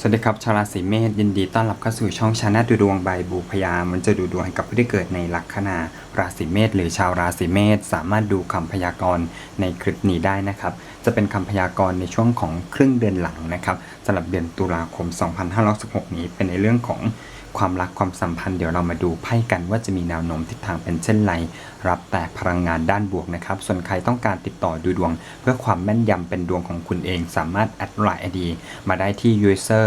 สวัสดีครับชาวราศีเมษยินดีต้อนรับเข้าสู่ช่องชาแนลดูดวงใบบูพยา มันจะดูดวงให้กับผู้ที่เกิดในลัคนาราศีเมษหรือชาวราศีเมษสามารถดูคำพยากรณ์ในคลิปนี้ได้นะครับ จะเป็นคำพยากรณ์ในช่วงของครึ่งเดือนหลังนะครับสำหรับเดือนตุลาคม 2516นี้เป็นในเรื่องของความรักความสัมพันธ์เดี๋ยวเรามาดูไพ่กันว่าจะมีแนวโน้มทิศทางเป็นเช่นไร รับแต่พลังงานด้านบวกนะครับ ส่วนใครต้องการติดต่อดูดวง เพื่อความแม่นยำเป็นดวงของคุณเอง สามารถแอดไลน์ไอดีมาได้ที่ user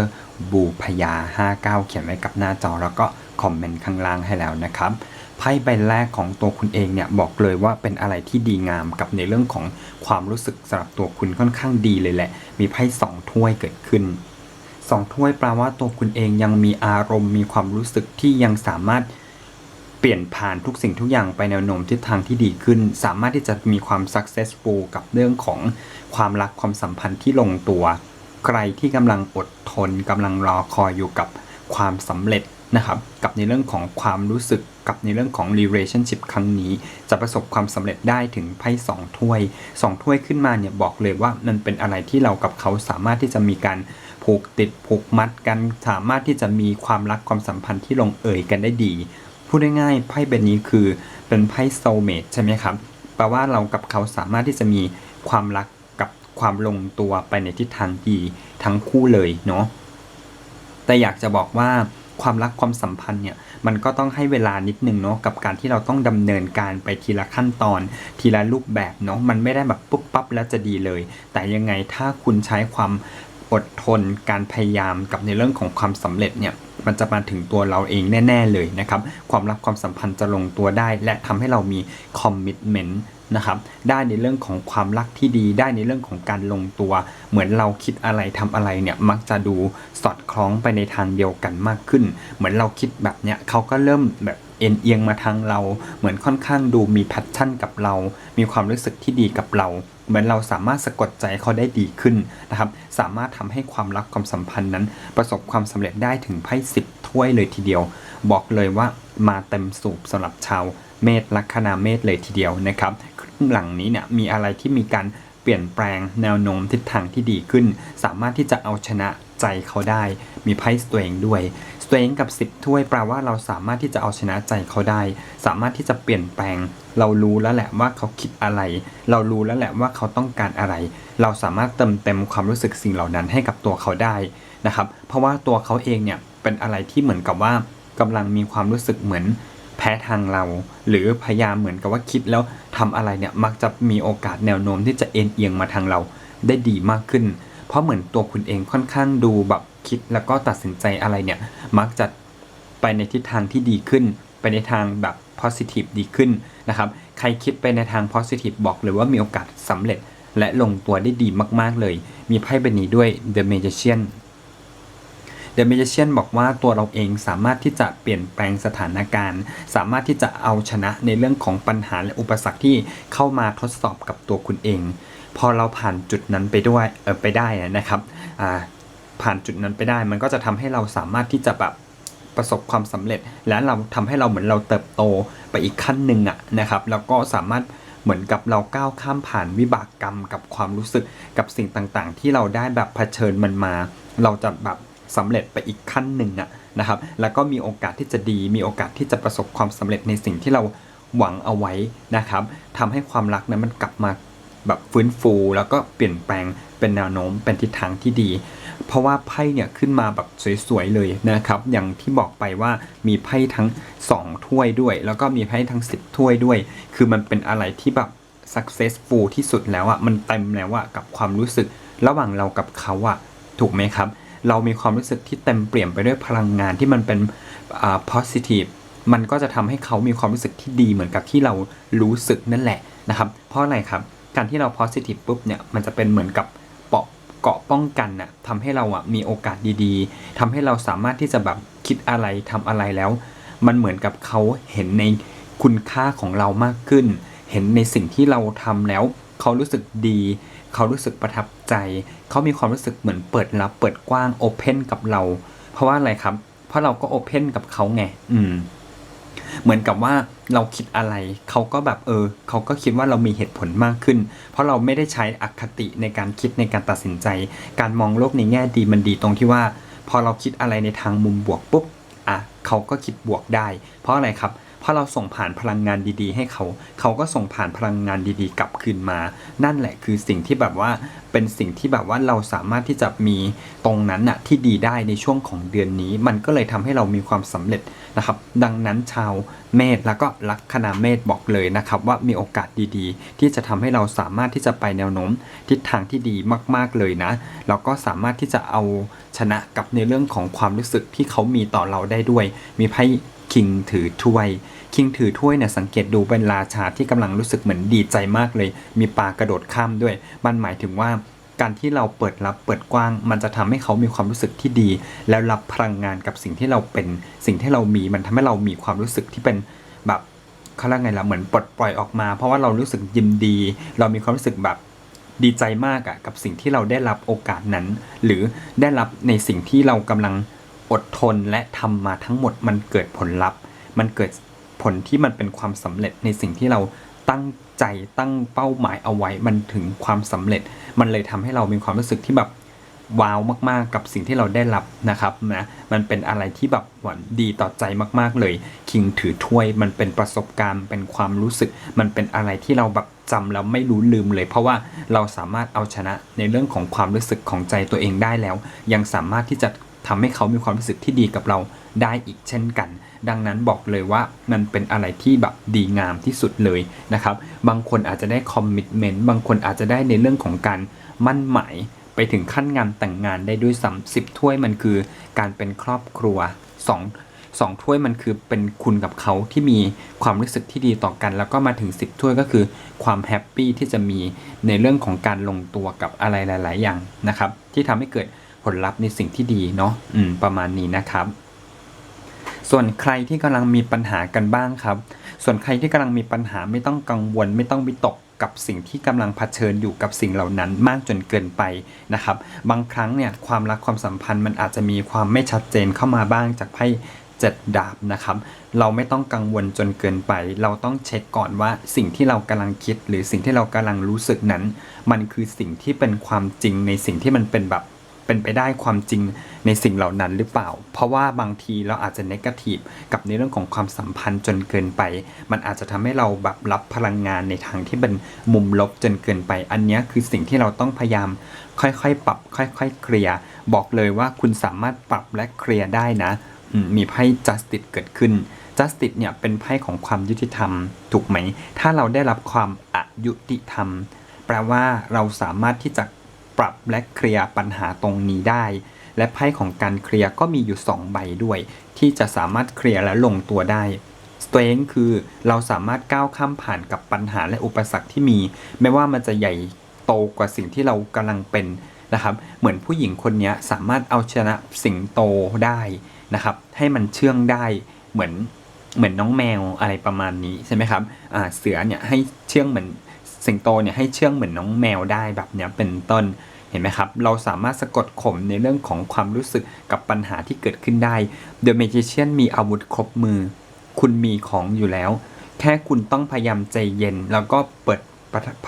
บูพยา 59 เขียนไว้กับหน้าจอ แล้วก็คอมเมนต์ข้างล่างให้แล้วนะครับไพ่ใบแรกของตัวคุณเองเนี่ยบอกเลยว่าเป็นอะไรที่ดีงามกับในเรื่องของความรู้สึกสำหรับตัวคุณค่อนข้างดีเลยแหละ มีไพ่สองถ้วยเกิดขึ้นสองถ้วยแปลว่าตัวคุณเองยังมีอารมณ์มีความรู้สึกที่ยังสามารถ เปลี่ยนผ่านทุกสิ่งทุกอย่างไปแนวโน้มทิศทางที่ดีขึ้น สามารถที่จะมีความ successful กับเรื่องของความรักความสัมพันธ์ที่ลงตัว ใครที่กำลังอดทนกำลังรอคอยอยู่กับความสำเร็จนะครับ กับในเรื่องของความรู้สึกกับในเรื่องของ relationship ครั้งนี้ จะประสบความสำเร็จได้ถึงไพ่สองถ้วยสองถ้วยขึ้นมาเนี่ยบอกเลยว่ามันเป็นอะไรที่เรากับเขาสามารถที่จะมีการผูกติดผูกมัดกัน สามารถที่จะมีความรักความสัมพันธ์ที่ลงเอยกันได้ดี พูดง่ายๆไพ่ใบนี้คือเป็นไพ่ soulmate ใช่ไหมครับแปลว่าเรากับเขาสามารถที่จะมีความรักกับความลงตัวไปในทิศทางดีทั้งคู่เลยเนาะแต่อยากจะบอกว่าความรักความสัมพันธ์เนี่ยมันก็ต้องให้เวลานิดนึงเนาะกับการที่เราต้องดำเนินการไปทีละขั้นตอน ทีละรูปแบบเนาะมันไม่ได้แบบปุ๊บปั๊บแล้วจะดีเลย แต่ยังไงถ้าคุณใช้ความอดทนการพยายามกับในเรื่องของความสำเร็จเนี่ย มันจะมาถึงตัวเราเองแน่ ๆ เลยนะครับ ความรักความสัมพันธ์จะลงตัวได้ และทำให้เรามีคอมมิชเมนต์นะครับได้ในเรื่องของความรักที่ดีได้ในเรื่องของการลงตัว เหมือนเราคิดอะไรทำอะไรเนี่ยมักจะดูสอดคล้องไปในทางเดียวกันมากขึ้น เหมือนเราคิดแบบเนี้ยเขาก็เริ่มแบบเอ็นเอียงมาทางเรา เหมือนค่อนข้างดูมีแพชชั่นกับเรา มีความรู้สึกที่ดีกับเรา เหมือนเราสามารถสะกดใจเขาได้ดีขึ้นนะครับ สามารถทำให้ความรักความสัมพันธ์นั้น ประสบความสำเร็จได้ถึงไพ่สิบถ้วยเลยทีเดียว บอกเลยว่ามาเต็มสูบสำหรับชาวเมษลัคนาเมษเลยทีเดียวนะครับครึ่งหลังนี้เนี่ยมีอะไรที่มีการเปลี่ยนแปลงแนวโน้มทิศทางที่ดีขึ้น สามารถที่จะเอาชนะใจเขาได้ มีไพ่ตัวเองด้วย ตัวเองกับ 10 ถ้วยแปลว่าเราสามารถที่จะเอาชนะใจเขาได้ สามารถที่จะเปลี่ยนแปลง เรารู้แล้วแหละว่าเขาคิดอะไร เรารู้แล้วแหละว่าเขาต้องการอะไร เราสามารถเติมเต็มความรู้สึกสิ่งเหล่านั้นให้กับตัวเขาได้นะครับ เพราะว่าตัวเขาเองเนี่ยเป็นอะไรที่เหมือนกับว่ากำลังมีความรู้สึกเหมือนแพ้ทางเรา หรือพยายามเหมือนกับว่าคิดแล้วทำอะไรเนี่ยมักจะมีโอกาสแนวโน้มที่จะเอ็นเอียงมาทางเราได้ดีมากขึ้น เพราะเหมือนตัวคุณเองค่อนข้างดูแบบคิดแล้วก็ตัดสินใจอะไรเนี่ยมักจะไปในทิศทางที่ดีขึ้น ไปในทางแบบ positive ดีขึ้นนะครับ ใครคิดไปในทาง positive บอกเลยว่ามีโอกาสสำเร็จและลงตัวได้ดีมากๆเลย มีไพ่ใบนี้ด้วย The Magician The Magician บอกว่าตัวเราเองสามารถที่จะเปลี่ยนแปลงสถานการณ์ สามารถที่จะเอาชนะในเรื่องของปัญหาและอุปสรรคที่เข้ามาทดสอบกับตัวคุณเอง พอเราผ่านจุดนั้นไปด้วยเออไปได้นะครับผ่านจุดนั้นไปได้ มันก็จะทำให้เราสามารถที่จะแบบ ประสบความสำเร็จ และเราทำให้เราเหมือนเราเติบโตไปอีกขั้นหนึ่งอะนะครับแล้วก็สามารถเหมือนกับเราก้าวข้ามผ่านวิบากกรรมกับความรู้สึกกับสิ่งต่างๆ ที่เราได้แบบเผชิญมันมา เราจะแบบสำเร็จไปอีกขั้นหนึ่งอะนะครับแล้วก็มีโอกาสที่จะดี มีโอกาสที่จะประสบความสำเร็จในสิ่งที่เราหวังเอาไว้นะครับทำให้ความรักนั้นมันกลับมาแบบฟื้นฟู แล้วก็เปลี่ยนแปลงเป็นแนวโน้มเป็นทิศทางที่ดี เพราะว่าไพ่เนี่ยขึ้นมาแบบสวยๆเลยนะครับ อย่างที่บอกไปว่ามีไพ่ทั้ง 2 ถ้วยด้วย แล้วก็มีไพ่ทั้ง 10 ถ้วยด้วย คือมันเป็นอะไรที่แบบ successful ที่สุดแล้วอะมันเต็มแล้วอะกับความรู้สึกระหว่างเรากับเขาอะถูกไหมครับ เรามีความรู้สึกที่เต็มเปี่ยมไปด้วยพลังงานที่มันเป็น positive มันก็จะทำให้เขามีความรู้สึกที่ดีเหมือนกับที่เรารู้สึกนั่นแหละนะครับ เพราะอะไรครับ การที่เรา positive ปุ๊บเนี่ย มันจะเป็นเหมือนกับ เกาะป้องกันน่ะทำให้เราอะมีโอกาสดีๆทำให้เราสามารถที่จะแบบคิดอะไรทำอะไรแล้ว มันเหมือนกับเขาเห็นในคุณค่าของเรามากขึ้น เห็นในสิ่งที่เราทำแล้วเขารู้สึกดี เขารู้สึกประทับใจ เขามีความรู้สึกเหมือนเปิดรับเปิดกว้างโอเพนกับเรา เพราะว่าอะไรครับ เพราะเราก็โอเพนกับเขาไง อืม เหมือนกับว่า เราคิดอะไร เขาก็แบบเออ เขาก็คิดว่าเรามีเหตุผลมากขึ้น เพราะเราไม่ได้ใช้อคติในการคิดในการตัดสินใจ การมองโลกในแง่ดีมันดีตรงที่ว่า พอเราคิดอะไรในทางมุมบวกปุ๊บอะเขาก็คิดบวกได้ เพราะอะไรครับ พราะเราส่งผ่านพลังงานดีๆ ให้เขา เขาก็ส่งผ่านพลังงานดีๆ กลับคืนมา นั่นแหละคือสิ่งที่แบบว่าเป็นสิ่งที่แบบว่าเราสามารถที่จะมีตรงนั้นน่ะที่ดีได้ในช่วงของเดือนนี้ มันก็เลยทำให้เรามีความสำเร็จนะครับ ดังนั้นชาวเมษแล้วก็ลัคนาเมษบอกเลยนะครับ ว่ามีโอกาสดีๆ ที่จะทำให้เราสามารถที่จะไปแนวโน้มทิศทางที่ดีมาก ๆเลยนะแล้วก็สามารถที่จะเอาชนะกับในเรื่องของความรู้สึกที่เขามีต่อเราได้ด้วย มีไพ่ คิงถือถ้วย คิงถือถ้วยเนี่ยสังเกตดูเป็นราชาที่กำลังรู้สึกเหมือนดีใจมากเลย มีปลากระโดดข้ามด้วย มันหมายถึงว่าการที่เราเปิดรับเปิดกว้าง มันจะทำให้เขามีความรู้สึกที่ดี แล้วรับพลังงานกับสิ่งที่เราเป็นสิ่งที่เรามีมันทำให้เรามีความรู้สึกที่เป็นแบบเขาเรียกไงล่ะเหมือนปลดปล่อยออกมา เพราะว่าเรารู้สึกยินดี เรามีความรู้สึกแบบดีใจมากอะกับสิ่งที่เราได้รับโอกาสนั้น หรือได้รับในสิ่งที่เรากำลัง อดทนและทำมาทั้งหมดมันเกิดผลลัพธ์ มันเกิดผลที่มันเป็นความสำเร็จในสิ่งที่เราตั้งใจตั้งเป้าหมายเอาไว้มันถึงความสำเร็จ มันเลยทำให้เรามีความรู้สึกที่แบบว้าวมากๆ กับสิ่งที่เราได้รับนะครับนะมันเป็นอะไรที่แบบหวานดีต่อใจมากๆเลย คิงถือถ้วย มันเป็นประสบการณ์ เป็นความรู้สึก มันเป็นอะไรที่เราแบบจำแล้วไม่รู้ลืมเลย เพราะว่าเราสามารถเอาชนะในเรื่องของความรู้สึกของใจตัวเองได้แล้ว ยังสามารถที่จะ ทำให้เขามีความรู้สึกที่ดีกับเราได้อีกเช่นกัน ดังนั้นบอกเลยว่ามันเป็นอะไรที่แบบดีงามที่สุดเลยนะครับ บางคนอาจจะได้คอมมิชเมนต์ บางคนอาจจะได้ในเรื่องของการมั่นหมายไปถึงขั้นงานแต่งงานได้ด้วยซ้ำสิบถ้วยมันคือการเป็นครอบครัวสองสองถ้วยมันคือเป็นคุณกับเขาที่มีความรู้สึกที่ดีต่อกัน แล้วก็มาถึง 10 ถ้วยก็คือความแฮปปี้ที่จะมีในเรื่องของการลงตัวกับอะไรหลาย ๆ อย่างนะครับ ที่ทำให้เกิด ผลลัพธ์ในสิ่งที่ดีเนาะอืมประมาณนี้นะครับ ส่วนใครที่กำลังมีปัญหากันบ้างครับ ส่วนใครที่กำลังมีปัญหาไม่ต้องกังวล ไม่ต้องวิตกกับสิ่งที่กำลังเผชิญอยู่กับสิ่งเหล่านั้นมากจนเกินไปนะครับ บางครั้งเนี่ยความรักความสัมพันธ์มันอาจจะมีความไม่ชัดเจนเข้ามาบ้างจากไพ่เจ็ดดาบนะครับ เราไม่ต้องกังวลจนเกินไป เราต้องเช็คก่อนว่าสิ่งที่เรากำลังคิด หรือสิ่งที่เรากำลังรู้สึกนั้น มันคือสิ่งที่เป็นความจริงในสิ่งที่มันเป็นแบบ เป็นไปได้ความจริงในสิ่งเหล่านั้นหรือเปล่า เพราะว่าบางทีเราอาจจะเนกาทีฟกับในเรื่องของความสัมพันธ์จนเกินไป มันอาจจะทำให้เราแบบรับพลังงานในทางที่เป็นมุมลบจนเกินไป อันนี้คือสิ่งที่เราต้องพยายามค่อยๆ ปรับ ค่อยๆ เคลียร์บอกเลยว่าคุณสามารถปรับและเคลียร์ได้นะมมีไพ่ justice เกิดขึ้น justice เนี่ยเป็นไพ่ของความยุติธรรม ถูกไหม ถ้าเราได้รับความอายุติธรรม แปลว่าเราสามารถที่จะ ปรับและเคลียร์ปัญหาตรงนี้ได้ และไพ่ของการเคลียร์ก็มีอยู่ 2 ใบด้วย ที่จะสามารถเคลียร์และลงตัวได้ strength คือเราสามารถก้าวข้ามผ่านกับปัญหาและอุปสรรคที่มี ไม่ว่ามันจะใหญ่โตกว่าสิ่งที่เรากำลังเป็นนะครับเหมือนผู้หญิงคนนี้สามารถเอาชนะสิงโตได้นะครับให้มันเชื่องได้เหมือนเหมือนน้องแมวอะไรประมาณนี้ใช่ไหมครับอ่าเสือเนี่ยให้เชื่องเหมือน สิงโตเนี่ยให้เชื่องเหมือนน้องแมวได้แบบเนี้ยเป็นต้นเห็นไหมครับ เราสามารถสะกดข่มในเรื่องของความรู้สึกกับปัญหาที่เกิดขึ้นได้ The Magician มีอาวุธครบมือ คุณมีของอยู่แล้ว แค่คุณต้องพยายามใจเย็น แล้วก็เปิด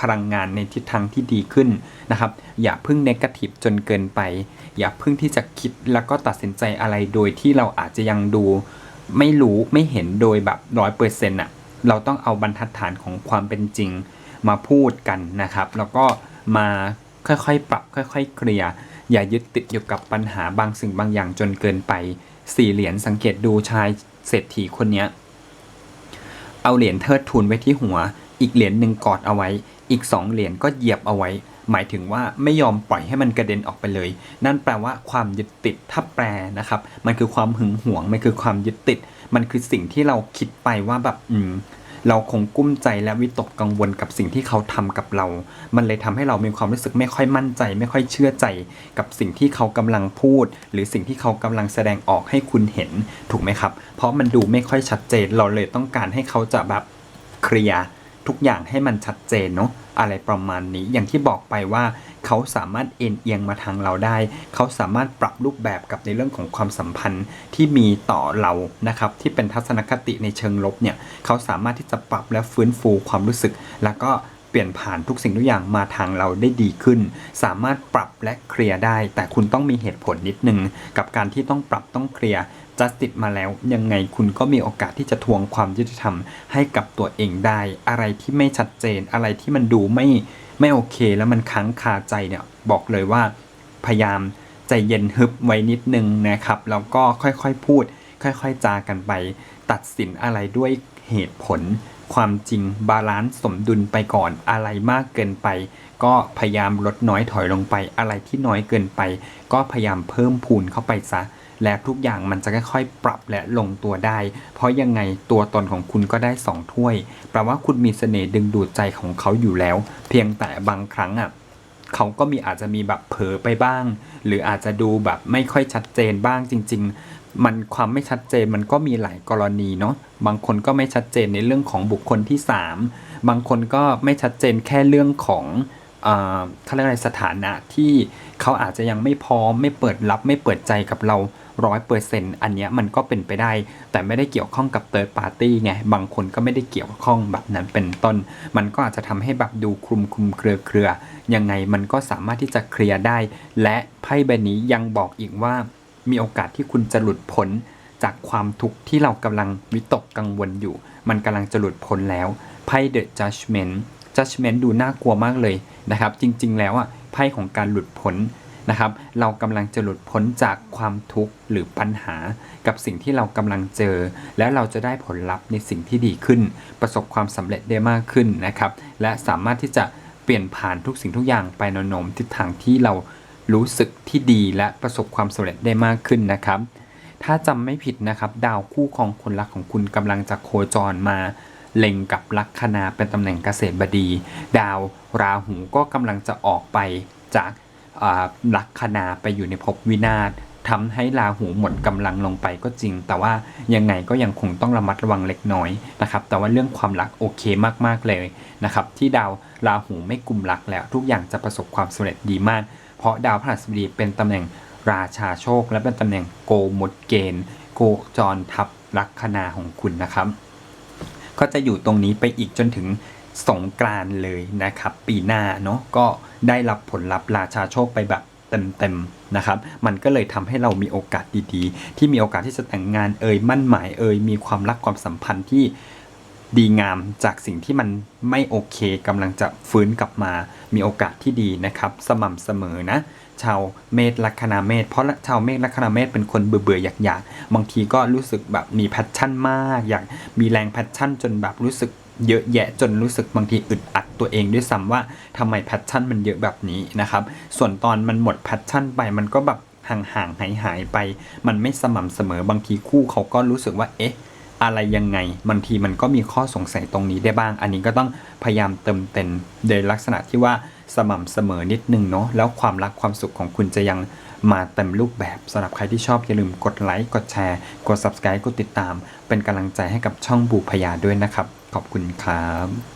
พลังงานในทิศทางที่ดีขึ้นนะครับ อย่าพึ่งเนกาทีฟจนเกินไป อย่าพึ่งที่จะคิดแล้วก็ตัดสินใจอะไรโดยที่เราอาจจะยังดู ไม่รู้ไม่เห็นโดยแบบร้อยเปอร์เซ็นต์อะ เราต้องเอาบรรทัดฐานของความเป็นจริง มาพูดกันนะครับ แล้วก็มาค่อยๆ ปรับ ค่อยๆ เคลียร์ อย่ายึดติดอยู่กับปัญหาบางสิ่งบางอย่างจนเกินไปสี่เหรียญสังเกตดูชายเศรษฐีคนนี้เอาเหรียญเทิดทูนไว้ที่หัว อีกเหรียญหนึ่งกอดเอาไว้ อีกสองเหรียญก็เหยียบเอาไว้ หมายถึงว่าไม่ยอมปล่อยให้มันกระเด็นออกไปเลย นั่นแปลว่าความยึดติดถ้าแปลนะครับ มันคือความหึงหวง มันคือความยึดติด มันคือสิ่งที่เราคิดไปว่าแบบอืม เราคงกุ้มใจและวิตกกังวลกับสิ่งที่เขาทำกับเรา มันเลยทำให้เรามีความรู้สึกไม่ค่อยมั่นใจ ไม่ค่อยเชื่อใจ กับสิ่งที่เขากำลังพูด หรือสิ่งที่เขากำลังแสดงออกให้คุณเห็นถูกไหมครับ เพราะมันดูไม่ค่อยชัดเจนเราเลยต้องการให้เขาจะแบบเคลียร์ทุกอย่างให้มันชัดเจนเนาะอะไรประมาณนี้อย่างที่บอกไปว่า เขาสามารถเอ็นเอียงมาทางเราได้ เขาสามารถปรับรูปแบบกับในเรื่องของความสัมพันธ์ที่มีต่อเรานะครับที่เป็นทัศนคติในเชิงลบเนี่ยเขาสามารถที่จะปรับและฟื้นฟูความรู้สึก แล้วก็เปลี่ยนผ่านทุกสิ่งทุกอย่างมาทางเราได้ดีขึ้น สามารถปรับและเคลียร์ได้ แต่คุณต้องมีเหตุผลนิดนึง กับการที่ต้องปรับต้องเคลียร์จัสติ e มาแล้วยังไงคุณก็มีโอกาสที่จะทวงความยุติธรรมให้กับตัวเองได้ อะไรที่ไม่ชัดเจนอะไรที่มันดูไม่ ไม่โอเคแล้วมันค้างคาใจเนี่ยบอกเลยว่าพยายามใจเย็นฮึบไว้นิดนึงนะครับแล้วก็ค่อยๆพูด ค่อยๆจากันไป ตัดสินอะไรด้วยเหตุผล ความจริงบาลานซ์สมดุลไปก่อนอะไรมากเกินไป ก็พยายามลดน้อยถอยลงไป อะไรที่น้อยเกินไป ก็พยายามเพิ่มพูนเข้าไปซะ และทุกอย่างมันจะค่อยๆปรับและลงตัวได้ เพราะยังไงตัวตนของคุณก็ได้สองถ้วยแปลว่าคุณมีเสน่ห์ดึงดูดใจของเขาอยู่แล้ว เพียงแต่บางครั้งอะเขาก็มีอาจจะมีแบบเผลอไปบ้าง หรืออาจจะดูแบบไม่ค่อยชัดเจนบ้างจริง ๆ มันความไม่ชัดเจนมันก็มีหลายกรณีเนาะบางคนก็ไม่ชัดเจนในเรื่องของบุคคลที่ 3 บางคนก็ไม่ชัดเจนแค่เรื่องของ เขาเรียกอะไรสถานะที่เขาอาจจะยังไม่พร้อมไม่เปิดรับไม่เปิดใจกับเราร้อยเปอร์เซ็นต์อันเนี้ยมันก็เป็นไปได้ แต่ไม่ได้เกี่ยวข้องกับเ h ิร์ p ปาร์ตี้ไง บางคนก็ไม่ได้เกี่ยวข้องแบบนั้นเป็นต้น มันก็อาจจะทำให้แบบดูคลุมคลุมเครือเครือยังไงมันก็สามารถที่จะเคลียร์ได้ และไพ่ใบนี้ยังบอกอีกว่ามีโอกาสที่คุณจะหลุดพ้นจากความทุกข์ที่เรากำลังวิตกกังวลอยู่ มันกำลังจะหลุดพ้นแล้วไพ่ The Judgment Judgment ดูน่ากลัวมากเลยนะครับ จริงๆ แล้วอะไพ่ของการหลุดพ้นนะครับ เรากำลังจะหลุดพ้นจากความทุกข์หรือปัญหากับสิ่งที่เรากำลังเจอ แล้วเราจะได้ผลลัพธ์ในสิ่งที่ดีขึ้น ประสบความสำเร็จได้มากขึ้นนะครับ และสามารถที่จะเปลี่ยนผ่านทุกสิ่งทุกอย่างไปนโน้มทิศทางที่เรารู้สึกที่ดีและประสบความสำเร็จได้มากขึ้นนะครับ ถ้าจำไม่ผิดนะครับ ดาวคู่ครองคนรักของคุณกำลังจะโคจรมา เล็งกับลัคนาเป็นตำแหน่งเกษตรบดี ดาวราหูก็กำลังจะออกไปจากลัคนาไปอยู่ในภพวินาศทำให้ราหูหมดกำลังลงไปก็จริง แต่ว่ายังไงก็ยังคงต้องระมัดระวังเล็กน้อยนะครับ แต่ว่าเรื่องความรักโอเคมากๆเลยนะครับ ที่ดาวราหูไม่กลุ่มรักแล้ว ทุกอย่างจะประสบความสำเร็จดีมาก เพราะดาวพฤหัสบดีเป็นตำแหน่งราชาโชค และเป็นตำแหน่งโกมดเกณฑ์ โกจรทับลัคนาของคุณนะครับ ก็จะอยู่ตรงนี้ไปอีกจนถึงสงกรานเลยนะครับ ปีหน้าเนาะก็ได้รับผลลัพธ์ราชาโชคไปแบบเต็มๆนะครับ มันก็เลยทำให้เรามีโอกาสดีๆ ที่มีโอกาสที่จะแต่งงานเอ่ยมั่นหมายเอ่ยมีความรักความสัมพันธ์ที่ดีงามจากสิ่งที่มันไม่โอเคกำลังจะฟื้นกลับมามีโอกาสที่ดีนะครับ สม่ำเสมอนะ ชาวเมษลัคนาเมษเพราะชาวเมษลัคนาเมษเป็นคนเบื่อเบื่ออยากอยากๆบางทีก็รู้สึกแบบมีแพชชั่นมากอยากมีแรงแพชชั่นจนแบบรู้สึกเยอะแยะจนรู้สึกบางทีอึดอัดตัวเองด้วยซ้ำว่าทำไมแพชชั่นมันเยอะแบบนี้นะครับ ส่วนตอนมันหมดแพชชั่นไปมันก็แบบห่างๆหายหายไป มันไม่สม่ำเสมอบางทีคู่เขาก็รู้สึกว่าเอ๊ะอะไรยังไงบางทีมันก็มีข้อสงสัยตรงนี้ได้บ้าง อันนี้ก็ต้องพยายามเติมเต็มโดยลักษณะที่ว่า สม่ำเสมอนิดนึงเนาะแล้วความรักความสุขของคุณจะยังมาเต็มรูปแบบสำหรับใครที่ชอบอย่าลืมกดไลค์กดแชร์ กด subscribe กดติดตาม เป็นกำลังใจให้กับช่องบูพยาด้วยนะครับ ขอบคุณครับ